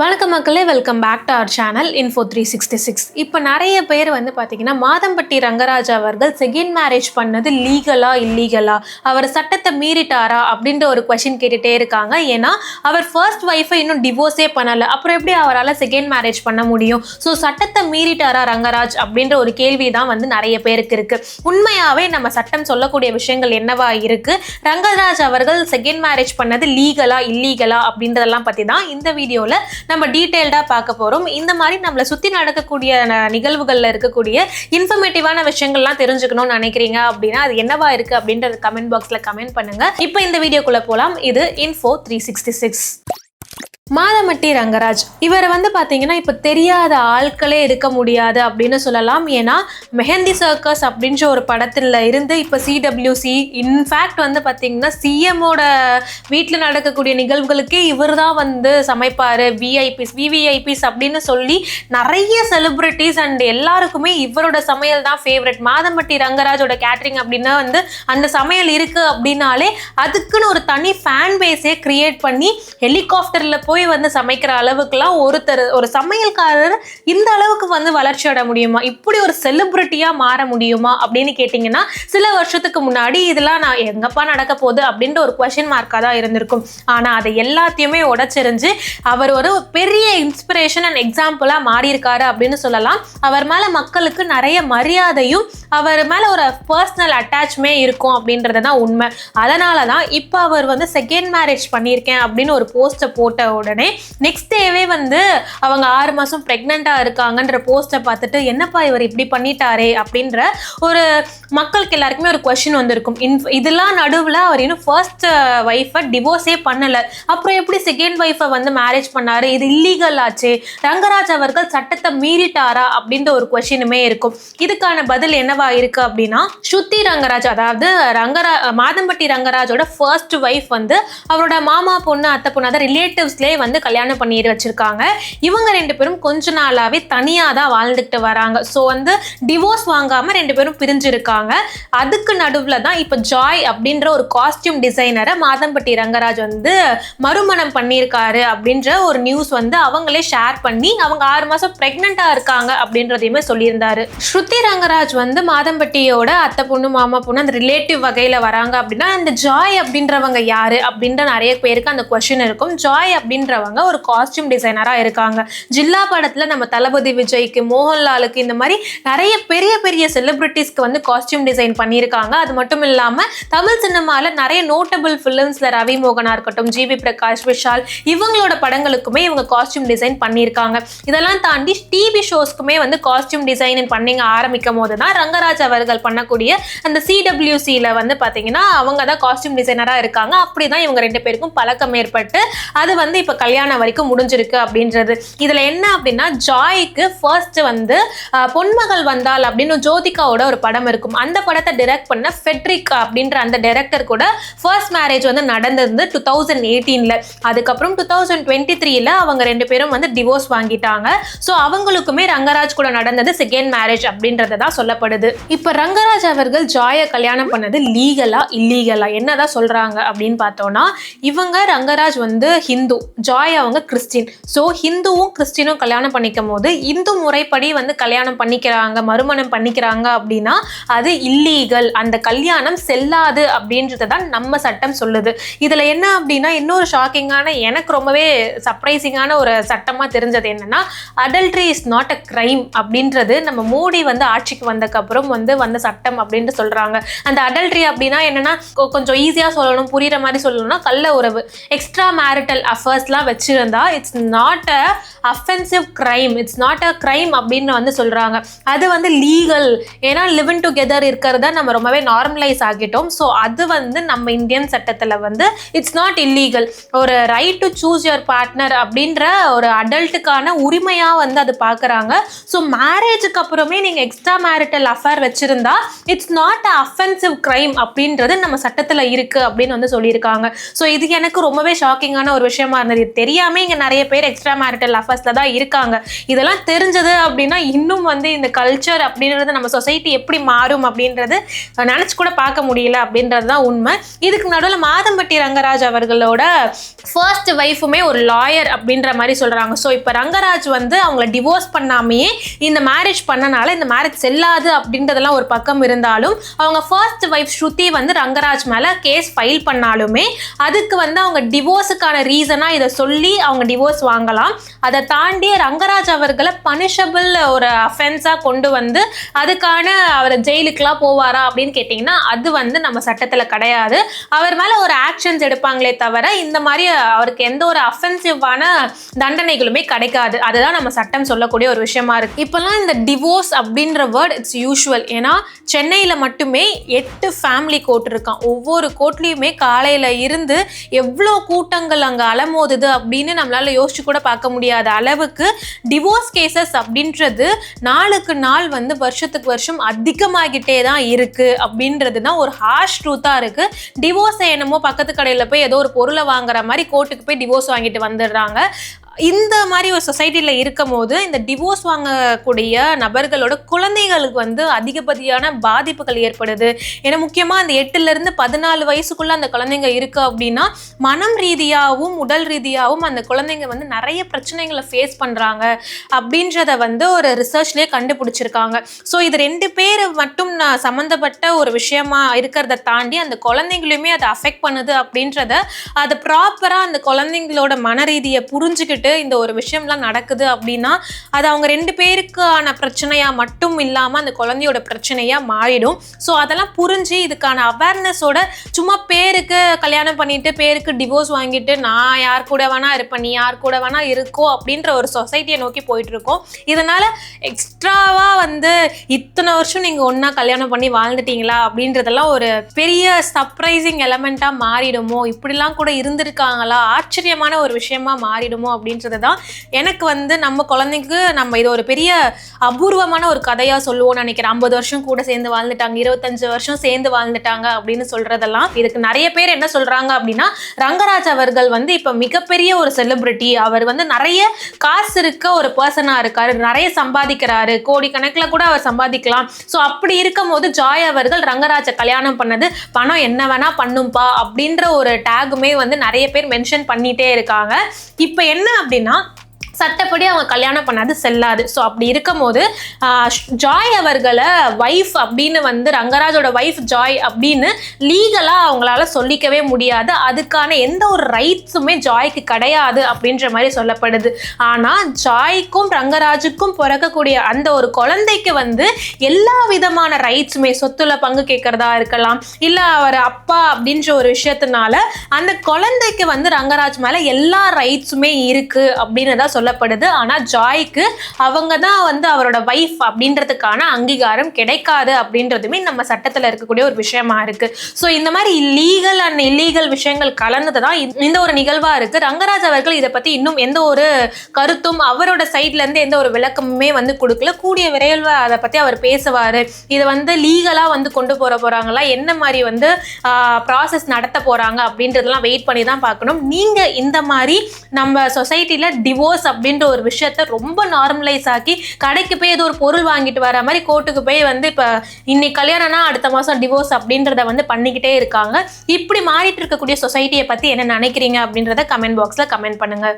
வணக்கம் மக்களே welcome back to our channel info three sixty six இப்போ நிறைய பேர் வந்து பார்த்தீங்கன்னா மாதம்பட்டி ரங்கராஜ் அவர்கள் செகண்ட் மேரேஜ் பண்ணது லீகலா இல்லீகலா அவர் சட்டத்தை மீறிட்டாரா? அப்படின்ற ஒரு கொஷின் கேட்டுகிட்டே இருக்காங்க. ஏன்னா அவர் ஃபர்ஸ்ட் ஒய்ஃபை இன்னும் டிவோர்ஸே பண்ணலை. அப்புறம் எப்படி அவரால் செகண்ட் மேரேஜ் பண்ண முடியும்? ஸோ சட்டத்தை மீறிட்டாரா ரங்கராஜ்? அப்படின்ற ஒரு கேள்வி தான் வந்து நிறைய பேருக்கு இருக்கு. உண்மையாகவே நம்ம சட்டம் சொல்லக்கூடிய விஷயங்கள் என்னவா இருக்கு? ரங்கராஜ் அவர்கள் செகண்ட் மேரேஜ் பண்ணது லீகலா இல்லீகலா அப்படின்றதெல்லாம் பற்றி தான் இந்த வீடியோவில் நம்ம டீட்டெயில்டாக பார்க்க போகிறோம் இந்த மாதிரி நம்மளை சுற்றி நடக்கக்கூடிய நிகழ்வுகளில் இருக்கக்கூடிய இன்ஃபர்மேட்டிவான விஷயங்கள்லாம் தெரிஞ்சுக்கணும்னு நினைக்கிறீங்க அப்படின்னா அது என்னவா இருக்குது அப்படின்றது கமெண்ட் பாக்ஸில் கமெண்ட் பண்ணுங்க. இப்போ இந்த வீடியோக்குள்ளே போகலாம் இது info three sixty six Madhampatty Rangaraj. இவரை வந்து பார்த்தீங்கன்னா இப்போ தெரியாத ஆட்களே இருக்க முடியாது அப்படின்னு சொல்லலாம். ஏன்னா மெஹந்தி சர்க்கஸ் அப்படின்ற ஒரு படத்தில் இருந்து இப்போ சிடபிள்யூசி இன்ஃபேக்ட் வந்து பார்த்தீங்கன்னா சிஎம்மோட வீட்டில் நடக்கக்கூடிய நிகழ்வுகளுக்கே இவர் தான் வந்து சமைப்பார். விஐபிஸ் விவிஐபிஸ் அப்படின்னு சொல்லி நிறைய செலிப்ரிட்டிஸ் அண்ட் எல்லாருக்குமே இவரோட சமையல் தான் ஃபேவரட் மாதம்பட்டி ரங்கராஜோட கேட்ரிங் அப்படின்னா வந்து அந்த சமையல் இருக்குது அப்படின்னாலே அதுக்குன்னு ஒரு தனி ஃபேன் பேஸே க்ரியேட் பண்ணி ஹெலிகாப்டரில் போய் வந்து சமைக்கிற அளவுக்குலாம் ஒருத்தர் ஒரு சமையல்காரர் இந்த அளவுக்கு வந்து வளர்ச்சி அடைய முடியுமா? இப்படி ஒரு செலிப்ரிட்டியாக மாற முடியுமா? அப்படின்னு கேட்டிங்கன்னா சில வருஷத்துக்கு முன்னாடி இதெல்லாம் நான் எங்கப்பா நடக்க போகுது அப்படின்ற ஒரு கொஷின் மார்க்காக தான் இருந்திருக்கும். ஆனால் அதை எல்லாத்தையுமே உடச்செறிஞ்சு அவர் ஒரு பெரிய இன்ஸ்பிரேஷன் அண்ட் எக்ஸாம்பிளாக மாறியிருக்காரு அப்படின்னு சொல்லலாம். அவர் மேலே மக்களுக்கு நிறைய மரியாதையும் அவர் மேலே ஒரு பர்சனல் அட்டாச்மே இருக்கும் அப்படின்றது தான் உண்மை. அதனால தான் இப்போ அவர் வந்து செகண்ட் மேரேஜ் பண்ணியிருக்கேன் அப்படின்னு ஒரு போஸ்ட்டை போட்ட உடனே நெக்ஸ்ட் டேவே வந்து அவங்க ஆறு மாதம் ப்ரெக்னெண்ட்டாக இருக்காங்கன்ற போஸ்ட்டை பார்த்துட்டு என்னப்பா இவர் இப்படி பண்ணிட்டாரே? அப்படின்ற ஒரு மக்களுக்கு எல்லாருக்குமே ஒரு கொஷின் வந்திருக்கும். இன் இதெல்லாம் நடுவில் அவர் இன்னும் ஃபர்ஸ்ட் ஒய்ஃபை டிவோர்ஸே பண்ணலை. அப்புறம் எப்படி செகண்ட் ஒய்ஃபை வந்து மேரேஜ் பண்ணார்? இது இல்லீகல் ஆச்சே. ரங்கராஜ் அவர்கள் சட்டத்தை மீறிட்டாரா? அப்படின்ற ஒரு கொஷினுமே இருக்கும். இதுக்கான பதில் என்னவா இருக்கு அப்படின்னா ஸ்ருதி ரங்கராஜ் அதாவது ரங்கரா மாதம்பட்டி ரங்கராஜோட ஃபர்ஸ்ட் ஒய்ஃப் வந்து அவரோட மாமா பொண்ணு அத்தை பொண்ணு அதாவது ரிலேட்டிவ்ஸ்லேயே வந்து கல்யாணம் பண்ணி வச்சிருக்காங்க. இவங்க ரெண்டு பேரும் கொஞ்ச நாளாவே தனியாக தான் வாழ்ந்துக்கிட்டு வராங்க. ஸோ வந்து டிவோர்ஸ் வாங்காம ரெண்டு பேரும் பிரிஞ்சிருக்காங்க. அதுக்கு நடுவில் தான் இப்போ ஜாய் அப்படின்ற ஒரு காஸ்டியூம் டிசைனரை மாதம்பட்டி ரங்கராஜ் வந்து மறுமணம் பண்ணியிருக்காரு அப்படின்ற ஒரு நியூஸ் வந்து அவங்களே ஷேர் பண்ணி அவங்க ஆறு மாதம் ப்ரெக்னெண்ட்டாக இருக்காங்க அப்படின்றதையுமே சொல்லியிருந்தாரு. ஸ்ருதி ரங்கராஜ் வந்து மாதம்பட்டியோட அத்தை பொண்ணு மாமா பொண்ணு அந்த ரிலேட்டிவ் வகையில் வராங்க அப்படின்னா அந்த ஜாய் அப்படின்றவங்க யாரு அப்படின்ற நிறைய பேருக்கு அந்த கொஷின் இருக்கும். ஜாய் அப்படின்னு அப்படின்றவங்க ஒரு காஸ்டியூம் டிசைனராக இருக்காங்க. ஜில்லா படத்தில் நம்ம தளபதி விஜய்க்கு மோகன்லாலுக்கு இந்த மாதிரி நிறைய பெரிய பெரிய செலிபிரிட்டிஸ்க்கு வந்து காஸ்டியூம் டிசைன் பண்ணியிருக்காங்க. அது மட்டும் இல்லாமல் தமிழ் சினிமாவில் நிறைய நோட்டபிள் ஃபிலிம்ஸில் ரவி மோகனாக இருக்கட்டும் ஜிபி பிரகாஷ் விஷால் இவங்களோட படங்களுக்குமே இவங்க காஸ்டியூம் டிசைன் பண்ணியிருக்காங்க. இதெல்லாம் தாண்டி டிவி ஷோஸ்க்குமே வந்து காஸ்டியூம் டிசைன் பண்ணிங்க ஆரம்பிக்கும் போது தான் ரங்கராஜ் அவர்கள் பண்ணக்கூடிய அந்த சிடபிள்யூசியில் வந்து பார்த்தீங்கன்னா அவங்க தான் காஸ்டியூம் டிசைனராக இருக்காங்க. அப்படி தான் இவங்க ரெண்டு பேருக்கும் பழக்கம் ஏற்பட்டு அது வந்து இப்போ கல்யாணம் வரைக்கும் முடிஞ்சிருக்கு அப்படின்றது. இதில் என்ன அப்படின்னா ஜாய்க்கு ஃபர்ஸ்ட் வந்து பொன்மகள் வந்தால் அப்படின்னு ஜோதிகாவோட ஒரு படம் இருக்கும். அந்த படத்தை டைரக்ட் பண்ண ஃபெட்ரிக் அப்படின்ற அந்த டைரக்டர் கூட ஃபர்ஸ்ட் மேரேஜ் வந்து நடந்திருந்து டூ தௌசண்ட் எயிட்டீனில் அதுக்கப்புறம் டூ தௌசண்ட் டுவெண்ட்டி த்ரீல அவங்க ரெண்டு பேரும் வந்து டிவோர்ஸ் வாங்கிட்டாங்க. ஸோ அவங்களுக்குமே ரங்கராஜ் கூட நடந்தது செகண்ட் மேரேஜ் அப்படின்றத தான் சொல்லப்படுது. இப்போ ரங்கராஜ் அவர்கள் ஜாயை கல்யாணம் பண்ணது லீகலா இல்லீகலா என்னதான் சொல்றாங்க அப்படின்னு பார்த்தோம்னா இவங்க ரங்கராஜ் வந்து ஹிந்து. ஜாய் அவங்க கிறிஸ்டின். ஸோ ஹிந்துவும் கிறிஸ்டினும் கல்யாணம் பண்ணிக்கும் போது இந்து முறைப்படி வந்து கல்யாணம் பண்ணிக்கிறாங்க மறுமணம் பண்ணிக்கிறாங்க அப்படின்னா அது இல்லீகல் அந்த கல்யாணம் செல்லாது அப்படின்றத தான் நம்ம சட்டம் சொல்லுது. இதில் என்ன அப்படின்னா இன்னொரு ஷாக்கிங்கான எனக்கு ரொம்பவே சர்ப்ரைசிங்கான ஒரு சட்டமாக தெரிஞ்சது என்னன்னா adultery is not a crime அப்படின்றது நம்ம மோடி வந்து ஆட்சிக்கு வந்ததுக்கப்புறம் வந்து வந்த சட்டம் அப்படின்ட்டு சொல்கிறாங்க அந்த அடல்ட்ரி அப்படின்னா என்னன்னா கொ- கொஞ்சம் ஈஸியாக சொல்லணும் புரிகிற மாதிரி சொல்லணும்னா கள்ள உறவு. எக்ஸ்ட்ரா மேரிட்டல் அஃபர்ஸ் அஃபேர்ஸ்லாம் வச்சுருந்தா it's not a offensive crime it's not a crime அப்படின்னு வந்து சொல்கிறாங்க அது வந்து லீகல் ஏன்னா லிவன் டுகெதர் இருக்கிறத நம்ம ரொம்பவே நார்மலைஸ் ஆகிட்டோம். ஸோ அது வந்து நம்ம இந்தியன் சட்டத்தில் வந்து இட்ஸ் நாட் இல்லீகல் ஒரு right to choose your partner அப்படின்ற ஒரு அடல்ட்டுக்கான உரிமையாக வந்து அது பார்க்குறாங்க ஸோ மேரேஜுக்கு அப்புறமே நீங்கள் எக்ஸ்ட்ரா மேரிட்டல் அஃபேர் வச்சுருந்தா it's not a offensive crime அப்படின்றது நம்ம சட்டத்தில் இருக்குது அப்படின்னு வந்து சொல்லியிருக்காங்க. ஸோ இது எனக்கு ரொம்பவே ஷாக்கிங்கான ஒரு விஷயமா இருந்தது. அது இங்கே நிறைய பேர் எக்ஸ்ட்ரா மேரிட்டல் அஃபேர்ஸ்ல தான் இருக்காங்க. இதெல்லாம் தெரிஞ்சது அப்படின்னா இன்னும் வந்து இந்த கல்ச்சர் அப்படின்றது நம்ம சொசைட்டி எப்படி மாறும் அப்படின்றது நினச்சி கூட பார்க்க முடியல அப்படின்றது தான் உண்மை. இதுக்கு நடுவில் மாதம்பட்டி ரங்கராஜ் அவர்களோட ஃபர்ஸ்ட் ஒய்ஃபுமே ஒரு லாயர் அப்படின்ற மாதிரி சொல்கிறாங்க ஸோ இப்போ ரங்கராஜ் வந்து அவங்கள டிவோர்ஸ் பண்ணாமையே இந்த மேரேஜ் பண்ணனால இந்த மேரேஜ் செல்லாது அப்படின்றதெல்லாம் ஒரு பக்கம் இருந்தாலும் அவங்க ஃபர்ஸ்ட் ஒய்ஃப் ஸ்ருதி வந்து ரங்கராஜ் மேலே கேஸ் ஃபைல் பண்ணாலுமே அதுக்கு வந்து அவங்க டிவோர்ஸுக்கான ரீசனாக இதை சொல்லி அவங்க டிவோர்ஸ் வாங்கலாம். அதை தாண்டி ரங்கராஜ் அவர்களை பனிஷபிள் ஒரு அஃபென்ஸாக கொண்டு வந்து அதுக்கான அவர் ஜெயிலுக்குலாம் போவாரா அப்படின்னு கேட்டிங்கன்னா அது வந்து நம்ம சட்டத்தில் கிடையாது. அவர் மேலே ஒரு ஆக்ஷன்ஸ் எடுப்பாங்களே தவிர இந்த மாதிரி அவருக்கு எந்த ஒரு அஃபென்சிவான தண்டனைகளுமே கிடைக்காது. அதுதான் நம்ம சட்டம் சொல்லக்கூடிய ஒரு விஷயமா இருக்கு. இப்போல்லாம் இந்த டிவோர்ஸ் அப்படின்ற வேர்ட் இட்ஸ் யூஷுவல் ஏன்னா சென்னையில் மட்டுமே எட்டு ஃபேமிலி கோர்ட் இருக்கான். ஒவ்வொரு கோர்ட்லேயுமே காலையில் இருந்து எவ்வளோ கூட்டங்கள் அங்கே அலமோது அலமோதுது அப்படின்னு நம்மளால யோசிச்சு கூட பார்க்க முடியாத அளவுக்கு டிவோர்ஸ் கேசஸ் அப்படின்றது நாளுக்கு நாள் வந்து வருஷத்துக்கு வருஷம் அதிகமாகிட்டே தான் இருக்கு அப்படின்றது தான் ஒரு ஹார்ஷ் ட்ரூத்தாக இருக்கு. டிவோர்ஸ் என்னமோ பக்கத்து கடையில் போய் ஏதோ ஒரு பொருளை வாங்குற மாதிரி கோர்ட்டுக்கு போய் டிவோர்ஸ் வாங்கிட்டு வந்துடுறாங்க. இந்த மாதிரி ஒரு சொசைட்டியில் இருக்கும் போது இந்த டிவோர்ஸ் வாங்கக்கூடிய நபர்களோட குழந்தைகளுக்கு வந்து அதிகப்படியான பாதிப்புகள் ஏற்படுது. ஏன்னா முக்கியமாக அந்த எட்டுலேருந்து பதினாலு வயசுக்குள்ளே அந்த குழந்தைங்க இருக்கு அப்படின்னா மனம் ரீதியாகவும் உடல் ரீதியாகவும் அந்த குழந்தைங்க வந்து நிறைய பிரச்சனைகளை ஃபேஸ் பண்ணுறாங்க அப்படின்றத வந்து ஒரு ரிசர்ச்லேயே கண்டுபிடிச்சிருக்காங்க. ஸோ இது ரெண்டு பேர் மட்டும் நான் சம்மந்தப்பட்ட ஒரு விஷயமா இருக்கிறத தாண்டி அந்த குழந்தைங்களையுமே அதை அஃபெக்ட் பண்ணுது அப்படின்றத அதை ப்ராப்பராக அந்த குழந்தைங்களோட மன ரீதியை புரிஞ்சுக்கிட்டு இந்த ஒரு விஷயம்லாம் நடக்குது அப்படின்னா அது அவங்க ரெண்டு பேருக்கான பிரச்சனையாக மட்டும் இல்லாமல் அந்த குழந்தையோட பிரச்சனையாக மாறிடும். ஸோ அதெல்லாம் புரிஞ்சு இதுக்கான அவேர்னஸோட சும்மா பேருக்கு கல்யாணம் பண்ணிட்டு பேருக்கு டிவோர்ஸ் வாங்கிட்டு நான் யார் கூட வேணா இருப்பேன் நீ யார் கூட வேணா இருக்கோ அப்படின்ற ஒரு சொசைட்டியை நோக்கி போயிட்டு இருக்கோம் இதனால வந்து இத்தனை வருஷம் நீங்கள் ஒன்றா கல்யாணம் பண்ணி வாழ்ந்துட்டீங்களா அப்படின்றதெல்லாம் ஒரு பெரிய சர்ப்ரைசிங் எலமெண்ட்டாக மாறிடுமோ? இப்படிலாம் கூட இருந்திருக்காங்களா? ஆச்சரியமான ஒரு விஷயமா மாறிடுமோ? அப்படின்னு அப்படின்றது தான் எனக்கு வந்து நம்ம குழந்தைக்கு நம்ம இது ஒரு பெரிய அபூர்வமான ஒரு கதையாக சொல்லுவோம்னு நினைக்கிறேன். ஐம்பது வருஷம் கூட சேர்ந்து வாழ்ந்துட்டாங்க இருபத்தஞ்சு வருஷம் சேர்ந்து வாழ்ந்துட்டாங்க அப்படின்னு சொல்றதெல்லாம் இதுக்கு நிறைய பேர் என்ன சொல்கிறாங்க அப்படின்னா ரங்கராஜ் அவர்கள் வந்து இப்போ மிகப்பெரிய ஒரு செலிபிரிட்டி அவர் வந்து நிறைய காசு இருக்க ஒரு பர்சனாக இருக்கார். நிறைய சம்பாதிக்கிறாரு. கோடி கூட அவர் சம்பாதிக்கலாம். ஸோ அப்படி இருக்கும் போது ஜாய் அவர்கள் ரங்கராஜை கல்யாணம் பண்ணது பணம் என்ன வேணால் பண்ணும்பா அப்படின்ற ஒரு டேகுமே வந்து நிறைய பேர் மென்ஷன் பண்ணிட்டே இருக்காங்க. இப்போ என்ன அப்படின்னா சட்டப்படி அவங்க கல்யாணம் பண்ணாது செல்லாது. ஸோ அப்படி இருக்கும்போது ஜாய் அவர்களை ஒய்ஃப் அப்படின்னு வந்து ரங்கராஜோட ஒய்ஃப் ஜாய் அப்படின்னு லீகலாக அவங்களால சொல்லிக்கவே முடியாது. அதுக்கான எந்த ஒரு ரைட்ஸுமே ஜாய்க்கு கிடையாது அப்படின்ற மாதிரி சொல்லப்படுது. ஆனால் ஜாய்க்கும் ரங்கராஜுக்கும் பிறக்கக்கூடிய அந்த ஒரு குழந்தைக்கு வந்து எல்லா விதமான ரைட்ஸுமே சொத்துல பங்கு கேட்கறதா இருக்கலாம் இல்லை அவர் அப்பா அப்படின்ற ஒரு விஷயத்தினால அந்த குழந்தைக்கு வந்து ரங்கராஜ் மேலே எல்லா ரைட்ஸுமே இருக்குது அப்படின்னு தான் சொல்லப்படுது. ஆனால் ஜாய்க்கு அவங்க தான் வந்து அவரோட வைஃப் அப்படின்றதுக்கான அங்கீகாரம் கிடைக்காது அப்படின்றதுமே நம்ம சட்டத்தில் இருக்கக்கூடிய ஒரு விஷயமா இருக்கு. ஸோ இந்த மாதிரி லீகல் அண்ட் இல்லீகல் விஷயங்கள் கலந்தது தான் இந்த- ஒரு நிகழ்வாக இருக்கு. ரங்கராஜ் அவர்கள் இதை பற்றி இன்னும் எந்த ஒரு கருத்தும் அவரோட சைட்லேருந்து எந்த ஒரு விளக்கமுமே வந்து கொடுக்கல. கூடிய விரைவில் அதை பற்றி அவர் பேசுவார். இதை வந்து லீகலாக வந்து கொண்டு போகிற போகிறாங்களா என்ன மாதிரி வந்து ப்ராசஸ் நடத்த போகிறாங்க அப்படின்றதெல்லாம் வெயிட் பண்ணி தான் பார்க்கணும். நீங்கள் இந்த மாதிரி நம்ம சொசைட்டியில் டிவோர்ஸ் அப்படின்ற ஒரு விஷயத்த ரொம்ப நார்மலைஸ் ஆக்கி கடைக்கு போய் ஏதோ ஒரு பொருள் வாங்கிட்டு வர மாதிரி கோர்ட்டுக்கு போய் வந்து இப்போ இன்னைக்கு கல்யாணம்னா அடுத்த மாதம் டிவோர்ஸ் அப்படின்றத வந்து பண்ணிக்கிட்டே இருக்காங்க. இப்படி மாறிட்டு இருக்கக்கூடிய சொசைட்டியை பற்றி என்ன நினைக்கிறீங்க அப்படின்றத கமெண்ட் பாக்ஸில் கமெண்ட் பண்ணுங்க.